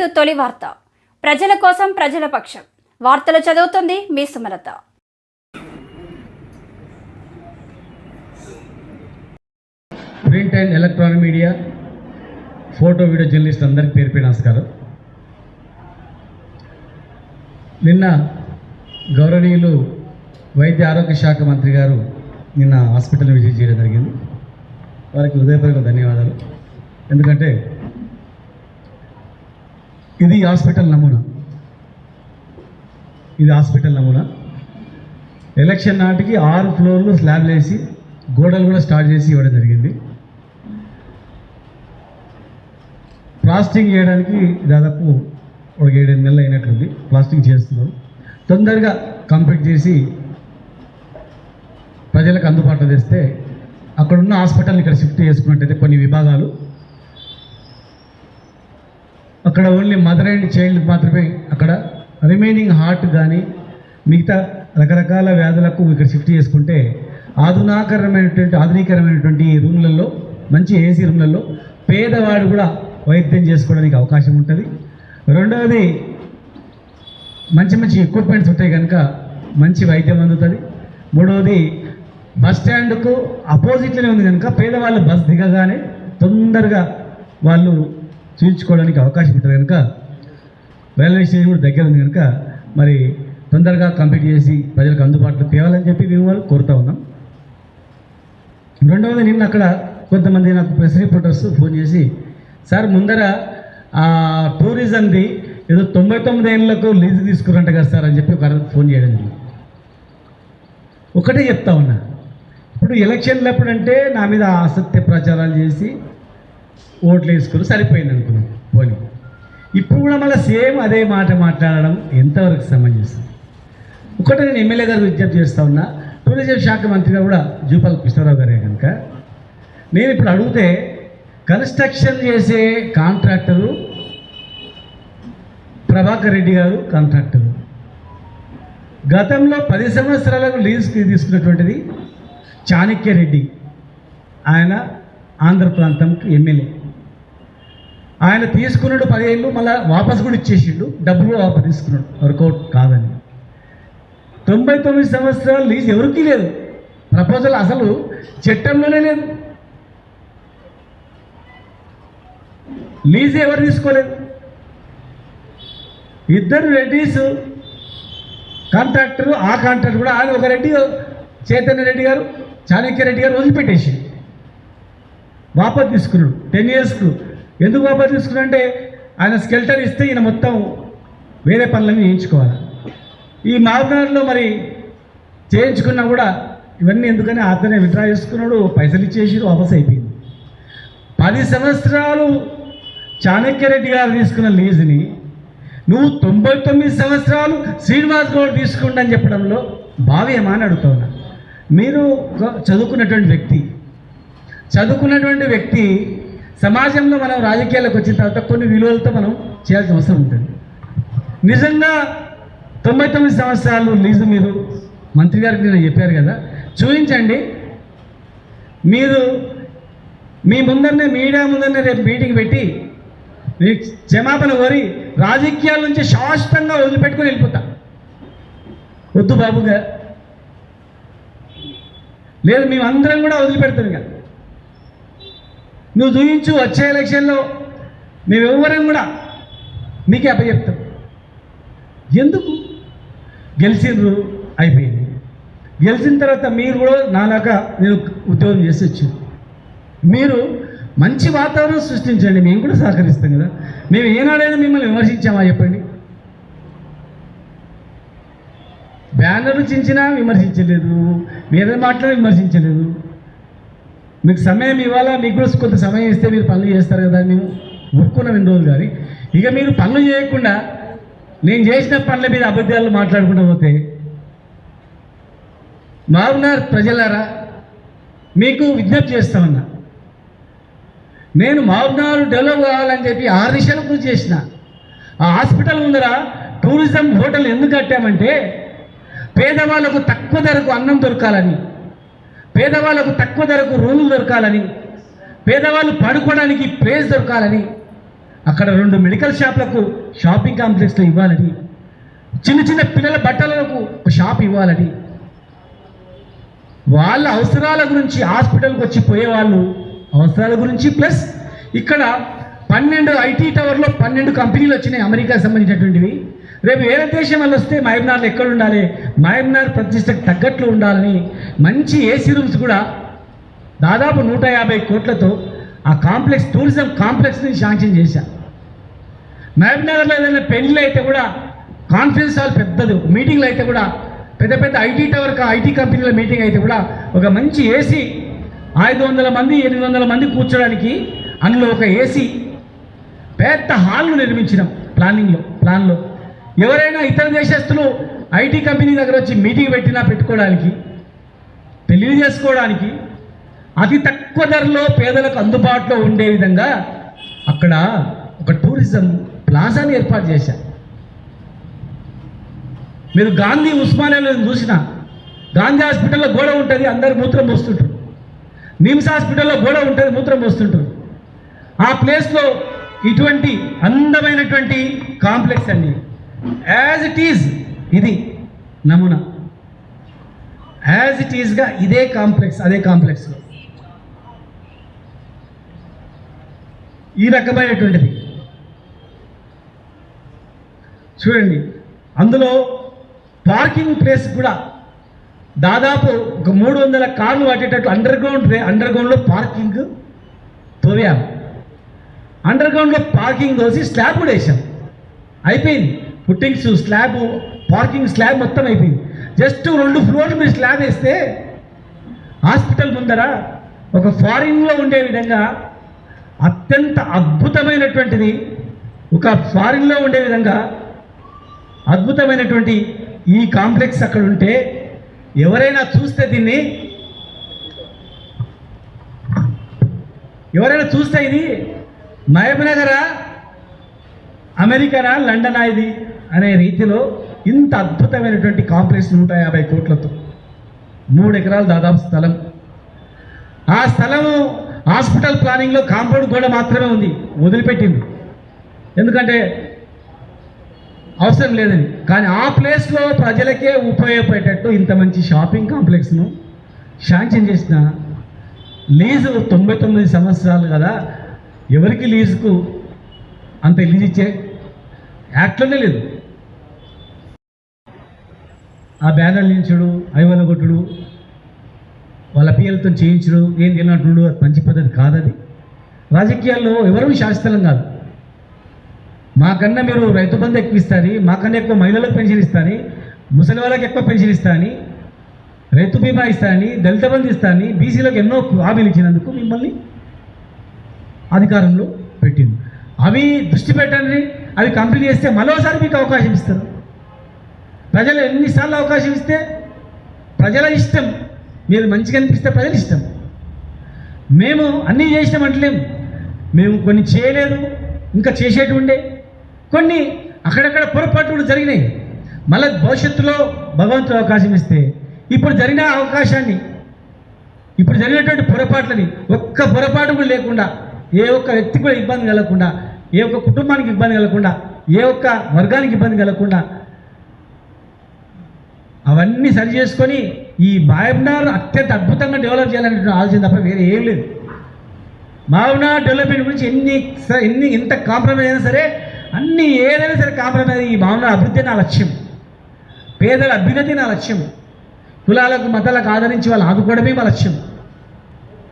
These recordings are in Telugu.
టు తొలి వార్త. ప్రజల కోసం ప్రజల పక్షం. వార్తలు చదువుతుంది మీ Sumalatha. Print and electronic media photo video journalist అందరికీ పేరు పేరు నమస్కారం. నిన్న గౌరవనీయులు వైద్య ఆరోగ్య శాఖ మంత్రి గారు నిన్న హాస్పిటల్ విజిట్ చేయడం జరిగింది. వారికి హృదయపూర్వక ధన్యవాదాలు. ఎందుకంటే ఇది హాస్పిటల్ నమూనా. ఇది హాస్పిటల్ నమూనా. ఎలక్షన్ నాటికి ఆరు ఫ్లోర్లు స్లాబ్లు వేసి గోడలు కూడా స్టార్ట్ చేసి ఇవ్వడం జరిగింది. ప్లాస్టింగ్ చేయడానికి దాదాపు ఒక ఏడెనిమిది నెలలు అయినట్లుంది. ప్లాస్టింగ్ చేస్తున్నాం తొందరగా కంప్లీట్ చేసి ప్రజలకు అందుబాటులో తెస్తే అక్కడున్న హాస్పిటల్ని ఇక్కడ షిఫ్ట్ చేసుకున్నట్టయితే కొన్ని విభాగాలు అక్కడ ఓన్లీ మదర్ అండ్ చైల్డ్ మాత్రమే. అక్కడ రిమైనింగ్ హార్ట్ కానీ మిగతా రకరకాల వ్యాధులకు ఇక్కడ షిఫ్ట్ చేసుకుంటే ఆధునాకరమైనటువంటి ఆధునికరమైనటువంటి రూమ్లలో మంచి ఏసీ రూమ్లలో పేదవాడు కూడా వైద్యం చేసుకోవడానికి అవకాశం ఉంటుంది. రెండవది మంచి మంచి ఎక్విప్మెంట్స్ ఉంటాయి కనుక మంచి వైద్యం అందుతుంది. మూడవది బస్ స్టాండ్కు అపోజిట్లోనే ఉంది కనుక పేదవాళ్ళు బస్ దిగగానే తొందరగా వాళ్ళు చూపించుకోవడానికి అవకాశం ఉంటుంది కనుక రైల్వే స్టేషన్ కూడా దగ్గర ఉంది కనుక మరి తొందరగా కంప్లీట్ చేసి ప్రజలకు అందుబాటులో తేవాలని చెప్పి మేము వాళ్ళు కోరుతా ఉన్నాం. రెండవది నిన్న అక్కడ కొంతమంది నాకు ప్రెస్ రిపోర్టర్స్ ఫోన్ చేసి సార్ ముందర ఆ టూరిజంది ఏదో తొంభై తొమ్మిది ఏళ్ళకు లీజు తీసుకురంట కదా సార్ అని చెప్పి ఒక ఫోన్ చేయడం జరిగింది. ఒకటే చెప్తా ఉన్నా ఇప్పుడు ఎలక్షన్లు ఎప్పుడంటే నా మీద ఆసక్తి ప్రచారాలు చేసి ఓట్లు వేసుకుని సరిపోయింది అనుకున్నాం. పోనీ. ఇప్పుడు కూడా మళ్ళీ సేమ్ అదే మాట మాట్లాడడం ఎంతవరకు సమంజసం? ఒకటి నేను ఎమ్మెల్యే గారు విజ్ఞప్తి చేస్తూ ఉన్నా టూరిజం శాఖ మంత్రిగా కూడా జూపాల కృష్ణారావు గారే కనుక. నేను ఇప్పుడు అడిగితే కన్స్ట్రక్షన్ చేసే కాంట్రాక్టరు ప్రభాకర్ రెడ్డి గారు కాంట్రాక్టరు. గతంలో పది సంవత్సరాలకు లీజ్ తీసుకున్నటువంటిది చాణక్య రెడ్డి. ఆయన ఆంధ్ర ప్రాంతంకి ఎమ్మెల్యే. ఆయన తీసుకున్నాడు పదిహేళ్ళు మళ్ళీ వాపస్ కూడా ఇచ్చేసిండు. డబ్బులు కూడా వాపస్ తీసుకున్నాడు. వర్కౌట్ కాదని తొంభై తొమ్మిది సంవత్సరాలు లీజ్ ఎవరికీ లేదు. ప్రపోజల్ అసలు చట్టంలోనే లేదు. లీజ్ ఎవరు తీసుకోలేదు? ఇద్దరు రెడ్డిస్ కాంట్రాక్టర్ ఆ కాంట్రాక్టర్ కూడా ఆయన ఒక రెడ్డి చైతన్య రెడ్డి గారు చాణక్య రెడ్డి గారు వదిలిపెట్టేసి వాపస్ తీసుకున్నాడు. టెన్ ఇయర్స్కు ఎందుకు వాపస్ తీసుకున్నారంటే ఆయన స్కెల్టర్ ఇస్తే ఈయన మొత్తం వేరే పనులన్నీ చేయించుకోవాలి. ఈ మామూలులో మరి చేయించుకున్నా కూడా ఇవన్నీ ఎందుకని అతనే విత్డ్రా చేసుకున్నాడు పైసలు ఇచ్చేసి వాపస్ అయిపోయింది. పది సంవత్సరాలు చాణక్యరెడ్డి గారు తీసుకున్న లీజుని నువ్వు తొంభై తొమ్మిది సంవత్సరాలు శ్రీనివాస్ గౌడ్ తీసుకుంటా అని చెప్పడంలో భావ్యమా అని అడుగుతున్నా మీరు చదువుకున్నటువంటి వ్యక్తి చదువుకున్నటువంటి వ్యక్తి సమాజంలో మనం రాజకీయాలకు వచ్చిన తర్వాత కొన్ని విలువలతో మనం చేయాల్సిన అవసరం ఉంటుంది. నిజంగా తొంభై తొమ్మిది సంవత్సరాలు లీజు మీరు మంత్రి గారికి నేను చెప్పారు కదా. చూపించండి. మీరు మీ ముందరనే మీడియా ముందరనే రేపు మీటింగ్ పెట్టి మీ క్షమాపణ కోరి రాజకీయాల నుంచి శాశ్వతంగా వదిలిపెట్టుకొని వెళ్ళిపోతా. వద్దు బాబుగా. లేదు మేమందరం కూడా వదిలిపెడతాం కదా నువ్వు చూపించు వచ్చే ఎలక్షన్లో మేమెవ్వరం కూడా మీకే అప్పచెప్తాం. ఎందుకు? గెలిచిండ్రు అయిపోయింది. గెలిచిన తర్వాత మీరు కూడా నాలాగా నేను ఉద్యోగం చేసి వచ్చాను మీరు మంచి వాతావరణం సృష్టించండి మేము కూడా సహకరిస్తాం కదా. మేము ఏనాడైనా మిమ్మల్ని విమర్శించామా చెప్పండి? బ్యానర్లు చించినా విమర్శించలేదు మీద మాట్లాడి విమర్శించలేదు. మీకు సమయం ఇవ్వాలా? మీకు కూడా కొంత సమయం ఇస్తే మీరు పనులు చేస్తారు కదా మేము ఒప్పుకున్నాం ఎన్ని రోజులు కానీ. ఇక మీరు పనులు చేయకుండా నేను చేసిన పనుల మీద అబద్ధాలు మాట్లాడుకుంటూ పోతే మారునార్ ప్రజలారా మీకు విజ్ఞప్తి చేస్తామన్నా నేను మారునారు డెవలప్ కావాలని చెప్పి ఆరు దిశలకు కృషి చేసిన. ఆ హాస్పిటల్ ముందర టూరిజం హోటల్ ఎందుకు కట్టామంటే పేదవాళ్ళకు తక్కువ ధరకు అన్నం దొరకాలని. పేదవాళ్ళకు తక్కువ ధరకు రూములు దొరకాలని పేదవాళ్ళు పడుకోవడానికి ప్లేస్ దొరకాలని అక్కడ రెండు మెడికల్ షాప్లకు షాపింగ్ కాంప్లెక్స్లో ఇవ్వాలని చిన్న చిన్న పిల్లల బట్టలకు ఒక షాప్ ఇవ్వాలని. వాళ్ళ అవసరాల గురించి హాస్పిటల్కి వచ్చి పోయేవాళ్ళు అవసరాల గురించి ప్లస్ ఇక్కడ పన్నెండు ఐటీ టవర్లో పన్నెండు కంపెనీలు వచ్చినాయి అమెరికాకి సంబంధించినటువంటివి. రేపు వేరే దేశం వాళ్ళు వస్తే మహబూబ్నగర్లో ఎక్కడ ఉండాలి మహబూబ్నగర్ ప్రతిష్టకు తగ్గట్లు ఉండాలని మంచి ఏసీ రూమ్స్ కూడా దాదాపు నూట యాభై కోట్లతో ఆ కాంప్లెక్స్ టూరిజం కాంప్లెక్స్ని శాంక్షన్ చేశా మహబ్నగర్లో ఏదైనా పెళ్ళిళ్ళు అయితే కూడా కాన్ఫరెన్స్ హాల్ పెద్దది మీటింగ్లు అయితే కూడా పెద్ద పెద్ద ఐటీ టవర్ ఐటీ కంపెనీల మీటింగ్ అయితే కూడా ఒక మంచి ఏసీ ఐదు వందల మంది ఎనిమిది వందల మంది కూర్చోడానికి అందులో ఒక ఏసీ పెద్ద హాల్ను నిర్మించినాం ప్లానింగ్లో ప్లాన్లో. ఎవరైనా ఇతర దేశస్తులు ఐటీ కంపెనీ దగ్గర వచ్చి మీటింగ్ పెట్టినా పెట్టుకోవడానికి పెళ్ళి చేసుకోవడానికి అతి తక్కువ ధరలో పేదలకు అందుబాటులో ఉండే విధంగా అక్కడ ఒక టూరిజం ప్లాజాని ఏర్పాటు చేశారు. మీరు గాంధీ ఉస్మానియాలో చూసిన గాంధీ హాస్పిటల్లో గోడ ఉంటుంది అందరు మూత్రం పోస్తుంటారు. నిమ్స్ హాస్పిటల్లో గోడ ఉంటుంది మూత్రం పోస్తుంటారు. ఆ ప్లేస్లో ఇటువంటి అందమైనటువంటి కాంప్లెక్స్ అండి. యాజ్ ఇట్ ఈజ్ ఇది నమూనా. యాజ్ ఇట్ ఈజ్గా ఇదే కాంప్లెక్స్ అదే కాంప్లెక్స్లో ఈ రకమైనటువంటిది. చూడండి అందులో పార్కింగ్ ప్లేస్ కూడా దాదాపు ఒక మూడు వందల కార్లు పట్టేటట్టు అండర్ గ్రౌండ్ అండర్ గ్రౌండ్లో పార్కింగ్ తోవాము. అండర్ గ్రౌండ్లో పార్కింగ్ తోసి స్లాబ్ కూడా వేసాం అయిపోయింది. పుట్టింగ్స్ స్లాబ్ పార్కింగ్ స్లాబ్ మొత్తం అయిపోయింది. జస్ట్ రెండు ఫ్లోర్లు మీరు స్లాబ్ వేస్తే హాస్పిటల్ ముందర ఒక ఫారిన్లో ఉండే విధంగా అత్యంత అద్భుతమైనటువంటిది ఒక ఫారిన్లో ఉండే విధంగా అద్భుతమైనటువంటి ఈ కాంప్లెక్స్ అక్కడ ఉంటే ఎవరైనా చూస్తే దీన్ని ఎవరైనా చూస్తే ఇది మహబూబ్నగరా అమెరికానా లండనా ఇది? అనే రీతిలో ఇంత అద్భుతమైనటువంటి కాంప్లెక్స్ నూట యాభై కోట్లతో మూడు ఎకరాలు దాదాపు స్థలం. ఆ స్థలము హాస్పిటల్ ప్లానింగ్లో కాంపౌండ్ గోడ మాత్రమే ఉంది వదిలిపెట్టింది. ఎందుకంటే అవసరం లేదని. కానీ ఆ ప్లేస్లో ప్రజలకే ఉపయోగపడేటట్టు ఇంత మంచి షాపింగ్ కాంప్లెక్స్ను శాంక్షన్ చేసిన లీజు తొంభై తొమ్మిది సంవత్సరాలు కదా. ఎవరికి లీజుకు అంత లీజ్ ఇచ్చే? యాక్ట్లోనే లేదు. ఆ బ్యానర్లు నించుడు ఐవల కొట్టుడు వాళ్ళ పిల్లలతో చేయించడు ఏం తినట్టుడు అది మంచి పద్ధతి కాదది. రాజకీయాల్లో ఎవరూ శాశ్వతం కాదు. మాకన్నా మీరు రైతు బంధు ఎక్కువ ఇస్తారని మాకన్నా ఎక్కువ మహిళలకు పెన్షన్ ఇస్తారని ముసలి వాళ్ళకి ఎక్కువ పెన్షన్ ఇస్తారని రైతు బీమా ఇస్తారని దళిత బంధు ఇస్తారని బీసీలకు ఎన్నో హామీలు ఇచ్చినందుకు మిమ్మల్ని అధికారంలో పెట్టింది అవి దృష్టి పెట్టండి అవి కంప్లీట్ చేస్తే మరోసారి మీకు అవకాశం ఇస్తారు. ప్రజలు ఎన్నిసార్లు అవకాశం ఇస్తే ప్రజల ఇష్టం. మీరు మంచిగా అనిపిస్తే ప్రజల ఇష్టం. మేము అన్నీ చేసినామంటలేము మేము కొన్ని చేయలేదు ఇంకా చేసేటి ఉండే కొన్ని అక్కడక్కడ పొరపాట్లు జరిగినాయి. మళ్ళీ భవిష్యత్తులో భగవంతుడు అవకాశం ఇస్తే ఇప్పుడు జరిగిన అవకాశాన్ని ఇప్పుడు జరిగినటువంటి పొరపాట్లని ఒక్క పొరపాటు కూడా లేకుండా ఏ ఒక్క వ్యక్తి కూడా ఇబ్బంది కలగకుండా ఏ ఒక్క కుటుంబానికి ఇబ్బంది కలగకుండా ఏ ఒక్క వర్గానికి ఇబ్బంది కలగకుండా అవన్నీ సరి చేసుకొని ఈ మహబూబ్నగర్ అత్యంత అద్భుతంగా డెవలప్ చేయాలనే ఆలోచన తప్ప వేరే ఏం లేదు. మహబూబ్నగర్ డెవలప్మెంట్ గురించి ఎన్ని ఎన్ని ఎంత కాంప్రమైజ్ అయినా సరే అన్ని ఏదైనా సరే కాంప్రమైజ్ ఈ మహబూబ్నగర్ అభివృద్ధి నా లక్ష్యం. పేదల అభ్యున్నతి నా లక్ష్యం. కులాలకు మతాలకు ఆదరించి వాళ్ళు ఆదుకోవడమే మా లక్ష్యం.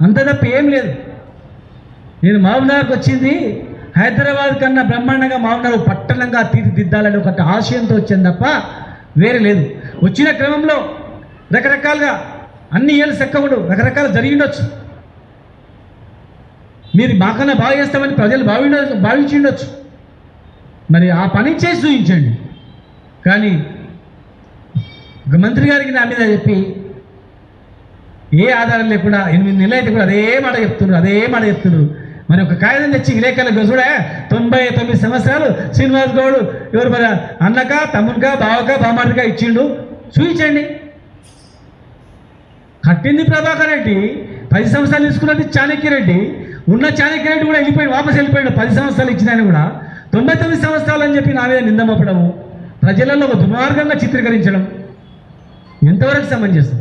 అంత తప్ప ఏం లేదు. నేను మహబూబ్నగర్కి వచ్చింది హైదరాబాద్ కన్నా బ్రహ్మాండంగా మహబూబ్నగర్ పట్టణంగా తీర్చిదిద్దాలని ఒక ఆశయంతో వచ్చింది తప్ప వేరే లేదు. వచ్చిన క్రమంలో రకరకాలుగా అన్ని ఏళ్ళు చక్కగుడు రకరకాలు జరిగిండొచ్చు మీరు మాకన్నా బాగా చేస్తామని ప్రజలు భావి భావించి ఉండొచ్చు. మరి ఆ పని చేసి చూపించండి. కానీ మంత్రి గారికి నా మీద చెప్పి ఏ ఆధారం లేకుండా ఎనిమిది నెలలు అయితే కూడా అదే మాట చెప్తున్నారు అదే మాట చెప్తున్నారు. మరి ఒక కాగితం తెచ్చి విలేకరులకు చూడ తొంభై తొమ్మిది సంవత్సరాలు శ్రీనివాస్ గౌడ్ ఎవరు మరి అన్నక తమ్మునిగా బావక బామాడిగా ఇచ్చిండు? చూపించండి. కట్టింది ప్రభాకర్ రెడ్డి పది సంవత్సరాలు తీసుకున్నది చాణక్యరెడ్డి ఉన్న చాణక్య రెడ్డి కూడా వెళ్ళిపోయి వాపస్ వెళ్ళిపోయాడు. పది సంవత్సరాలు ఇచ్చిన ఆయన కూడా. తొంభై తొమ్మిది సంవత్సరాలు అని చెప్పి నా మీద నిందమపడము ప్రజలలో ఒక దుర్మార్గంగా చిత్రీకరించడం ఎంతవరకు సమంజసం